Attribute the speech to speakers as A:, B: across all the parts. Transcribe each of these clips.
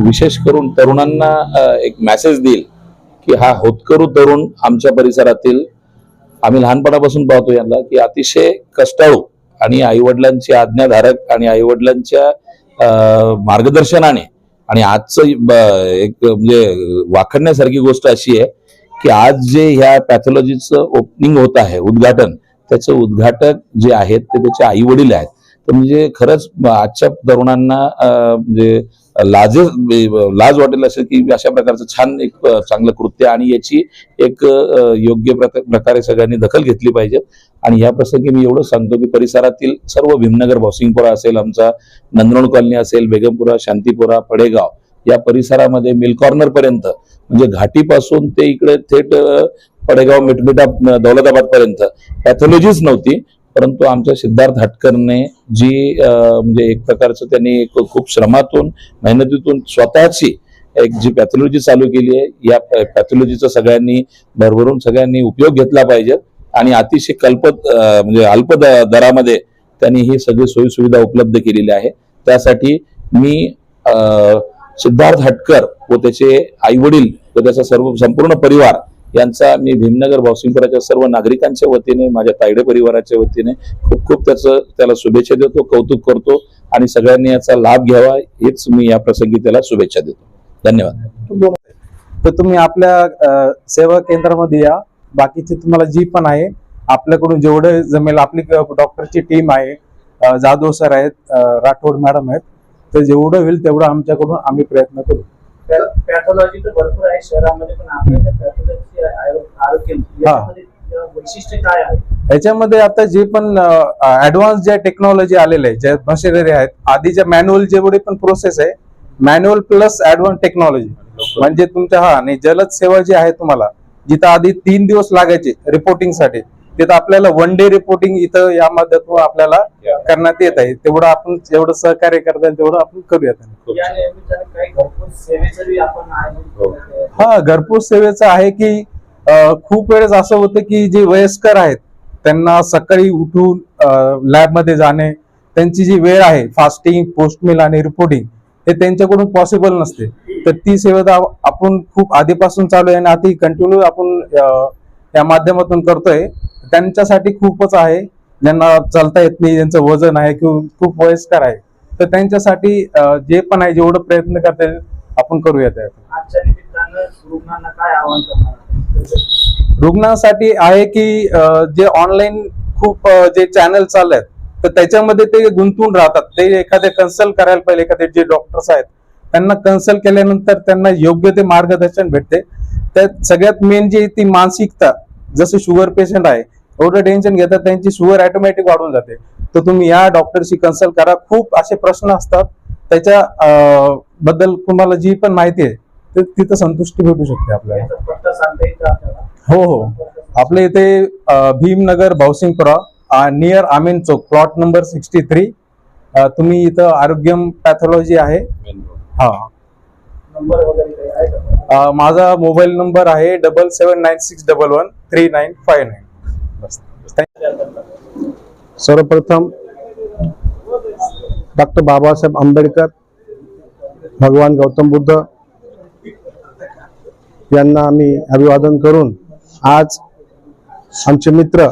A: विशेष करून तरुणांना एक मेसेज देईल की हा होतकरू तरुण आमच्या परिसरातील आम्ही लहानपणापासून पाहतो यांना की अतिशय कष्टाळू आणि आईवडिलांची आज्ञाधारक आणि आईवडिलांच्या मार्गदर्शनाने आणि आजचं एक म्हणजे वाखडण्यासारखी गोष्ट अशी आहे की आज जे ह्या पॅथॉलॉजीचं ओपनिंग होत आहे उद्घाटन त्याचं उद्घाटक जे आहेत ते त्याचे आई वडील आहेत. तर म्हणजे खरंच आजच्या तरुणांना म्हणजे लाजे लाज वाटेल असं की अशा प्रकारचं छान एक चांगलं कृत्य आणि याची एक योग्य प्रकारे सगळ्यांनी दखल घेतली पाहिजे. आणि या प्रसंगी मी एवढं सांगतो की परिसरातील सर्व भीमनगर भावसिंगपुरा असेल आमचा नंदनोड कॉलनी असेल बेगमपुरा शांतीपुरा पडेगाव या परिसरामध्ये मिल कॉर्नर पर्यंत म्हणजे घाटीपासून ते इकडे थेट पडेगाव मिटमिटा दौलताबाद पर्यंत पॅथॉलॉजीच नव्हती. परंतु आमच्या सिद्धार्थ हटकरने जी म्हणजे एक प्रकारचं त्यांनी एक खूप श्रमातून मेहनतीतून स्वतःची एक जी पॅथॉलॉजी चालू केली आहे या पॅथॉलॉजीचा सगळ्यांनी भरभरून सगळ्यांनी उपयोग घेतला पाहिजे. आणि अतिशय कल्पत म्हणजे अल्प द- दरामध्ये त्यांनी ही सगळी सोयीसुविधा उपलब्ध केलेली आहे. त्यासाठी मी सिद्धार्थ हटकर व त्याचे आई वडील व त्याचा सर्व संपूर्ण परिवार यांचा मी भीमनगर भावसिंगपुराच्या सर्व नागरिकांच्या वतीने माझ्या तायडे परिवाराच्या वतीने खूप खूप त्याचं त्याला शुभेच्छा देतो कौतुक करतो आणि सगळ्यांनी याचा लाभ घ्यावा हेच मी या प्रसंगी त्याला शुभेच्छा देतो. धन्यवाद.
B: तर तुम्ही आपल्या सेवा केंद्रामध्ये या. बाकीचे तुम्हाला जी पण आहे आपल्याकडून जेवढं जमेल आपली डॉक्टरची टीम आहे जाधव सर आहेत राठोड मॅडम आहेत तर जेवढं होईल तेवढं आमच्याकडून आम्ही प्रयत्न करू.
C: पॅथॉलॉजी तर भरपूर आहे शहरामध्ये पण आपल्या पॅथॉलॉजी आरोग्य वैशिष्ट्य काय आहे?
B: याच्यामध्ये आता जे पण ऍडव्हान्स ज्या टेक्नॉलॉजी आलेले आहे ज्या मशिनरी आहेत आधीच्या मॅन्युअल जेवढे पण प्रोसेस आहे मॅन्युअल प्लस ऍडव्हान्स टेक्नॉलॉजी म्हणजे तुमच्या हा आणि जलद सेवा जी आहे तुम्हाला जिथं आधी तीन दिवस लागायचे रिपोर्टिंगसाठी तिथं आपल्याला वन डे रिपोर्टिंग इथं या माध्यमातून आपल्याला करण्यात येत आहे. तेवढं आपण जेवढं सहकार्य करता येईल तेवढं आपण करूयात
C: आहे.
B: हा. घरपोच सेवेचं आहे की खूप वेळेस असं होतं की जे वयस्कर आहेत त्यांना सकाळी उठून लॅबमध्ये जाणे त्यांची जी वेळ आहे फास्टिंग पोस्टमेल आणि रिपोर्टिंग हे त्यांच्याकडून पॉसिबल नसते. तर ती सेवा तर आपण खूप आधीपासून चालू आहे आणि आता कंटिन्यू आपण अं, या माध्यमातून करतोय. त्यांच्यासाठी खूपच आहे. ज्यांना चालता येत नाही ज्यांचं वजन आहे किंवा खूप वयस्कर आहे तर त्यांच्यासाठी जे पण आहे जेवढं प्रयत्न करता येईल आपण
C: करणार आहे?
B: रुग्णांसाठी आहे की जे ऑनलाईन खूप जे चॅनल चालले आहेत तर त्याच्यामध्ये ते गुंतून राहतात. ते एखादे कन्सल्ट करायला पाहिजे एखादे जे डॉक्टर्स आहेत त्यांना कन्सल्ट केल्यानंतर त्यांना योग्य ते मार्गदर्शन भेटते. त्यात सगळ्यात मेन जी ती मानसिकता जसं शुगर पेशंट आहे एवढं टेन्शन घेतात त्यांची शुगर ऑटोमॅटिक वाढून जाते. तर तुम्ही या डॉक्टरशी कन्सल्ट करा. खूप असे प्रश्न असतात. त्याच्या बद्दल तुम्हाला जी पण माहिती आहे ते तिथं संतुष्टी भेटू शकते आपल्याला. हो हो. आपल्या इथे Bhimnagar Bhavsingpura near Amin chowk plot number sixty three तुम्ही इथं आरोग्यम पॅथॉलॉजी आहे. हा.
C: नंबर वगैरे
B: माझा मोबाईल नंबर आहे double seven nine six double one three nine five nine.
D: सर्वप्रथम डॉक्टर बाबासाहेब आंबेडकर भगवान गौतम बुद्ध यांना आम्ही अभिवादन करून आज आमचे मित्र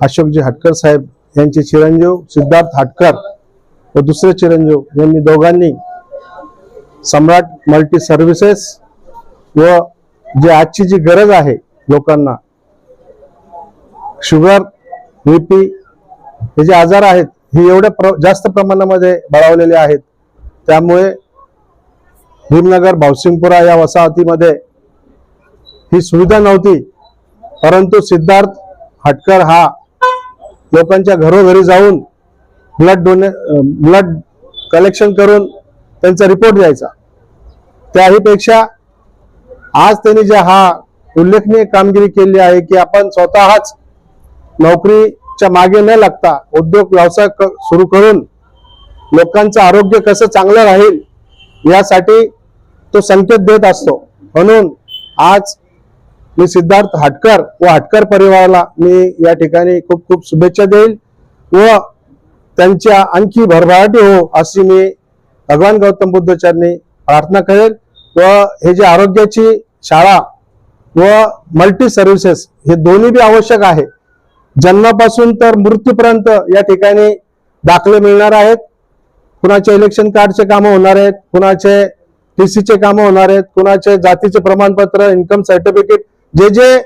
D: अशोकजी हटकर साहेब यांचे चिरंजीव सिद्धार्थ हटकर व दुसरे चिरंजीव यांनी दोघांनी सम्राट मल्टी सर्व्हिसेस व जे आजची जी गरज आहे लोकांना शुगर बीपी हे जे आजार आहेत हे एवढ्या प्र जास्त प्रमाणामध्ये बळावलेले आहेत. त्यामुळे भीमनगर भावसिंगपुरा या वसाहतीमध्ये ही सुविधा नव्हती. परंतु सिद्धार्थ हटकर हा लोकांच्या घरोघरी जाऊन ब्लड डोने ब्लड कलेक्शन करून त्यांचा रिपोर्ट द्यायचा. त्याहीपेक्षा आज त्यांनी जे हा उल्लेखनीय कामगिरी केली आहे की आपण स्वतःच नोकरीच्या मागे न लागता उद्योग व्यवसाय क- सुरू करून लोकांचं आरोग्य कसं चांगलं राहील यासाठी तो संकेत देत असतो. म्हणून आज मी सिद्धार्थ हटकर व हटकर परिवाराला मी या ठिकाणी खूप खूप शुभेच्छा देईल व त्यांच्या आणखी भरभराटी हो अशी मी भगवान गौतम बुद्धचरणी प्रार्थना करेल व हे जे आरोग्याची शाळा व मल्टी सर्व्हिसेस हे दोन्ही बी आवश्यक आहे. जन्मापासून तर मृत्यूपर्यंत या ठिकाणी दाखले मिळणार आहेत. कुणाचे इलेक्शन कार्डचे कामं होणार आहेत कुणाचे टीसीचे कामं होणार आहेत कुणाचे जातीचे प्रमाणपत्र इन्कम सर्टिफिकेट जे जे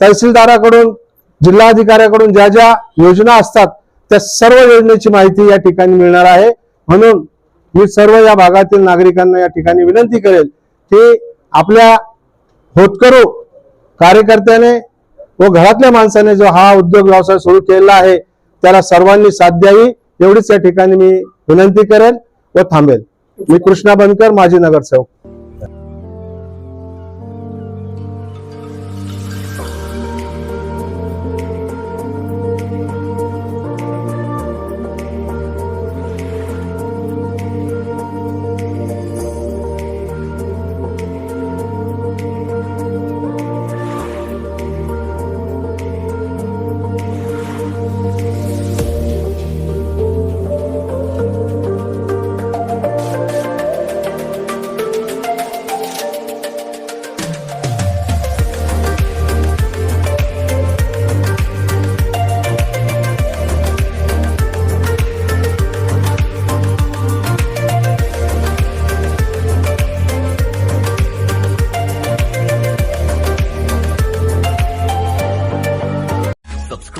D: तहसीलदाराकडून जिल्हाधिकाऱ्याकडून ज्या ज्या योजना असतात त्या सर्व योजनेची माहिती या ठिकाणी मिळणार आहे. म्हणून मी सर्व या भागातील नागरिकांना या ठिकाणी विनंती करेल की आपल्या होतकरू कार्यकर्त्याने व घरातल्या माणसाने जो हा उद्योग व्यवसाय सुरू केलेला आहे त्याला सर्वांनी साथ द्यावी एवढीच या ठिकाणी मी विनंती करेल व थांबेल. मी कृष्णा बनकर माजी नगरसेवक.